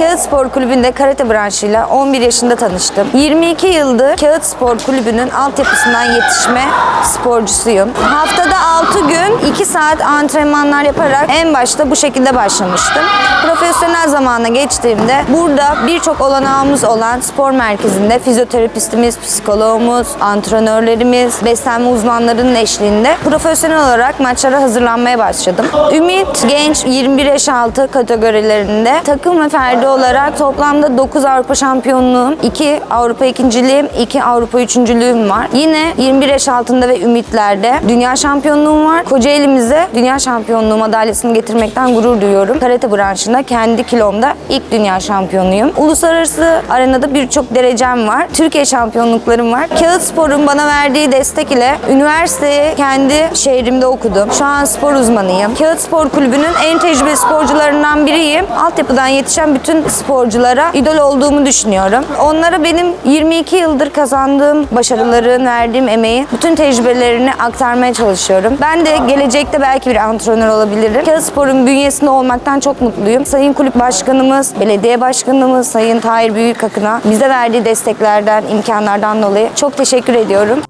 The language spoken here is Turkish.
Kağıt Spor Kulübü'nde karate branşıyla 11 yaşında tanıştım. 22 yıldır Kağıt Spor Kulübü'nün altyapısından yetişme sporcusuyum. Haftada 6 gün 2 saat antrenmanlar yaparak en başta bu şekilde başlamıştım. Profesyonel zamana geçtiğimde burada birçok olanağımız olan spor merkezinde fizyoterapistimiz, psikologumuz, antrenörlerimiz, beslenme uzmanlarının eşliğinde profesyonel olarak maçlara hazırlanmaya başladım. Ümit Genç 21 yaş altı kategorilerinde takım ve ferdi olarak toplamda 9 Avrupa şampiyonluğum, 2 Avrupa ikinciliğim, 2 Avrupa üçüncülüğüm var. Yine 21 yaş altında ve ümitlerde dünya şampiyonluğum var. Kocaeli'mize dünya şampiyonluğu madalyasını getirmekten gurur duyuyorum. Karate branşında kendi kilomda ilk dünya şampiyonuyum. Uluslararası arenada birçok derecem var. Türkiye şampiyonluklarım var. Kağıt Spor'un bana verdiği destek ile üniversiteyi kendi şehrimde okudum. Şu an spor uzmanıyım. Kağıt Spor Kulübü'nün en tecrübeli sporcularından biriyim. Altyapıdan yetişen bütün sporculara idol olduğumu düşünüyorum. Onlara benim 22 yıldır kazandığım başarıların, verdiğim emeği, bütün tecrübelerini aktarmaya çalışıyorum. Ben de gelecekte belki bir antrenör olabilirim. Kağıt Spor'un bünyesinde olmaktan çok mutluyum. Sayın Kulüp Başkanımız, Belediye Başkanımız, Sayın Tahir Büyükakın'a bize verdiği desteklerden, imkanlardan dolayı çok teşekkür ediyorum.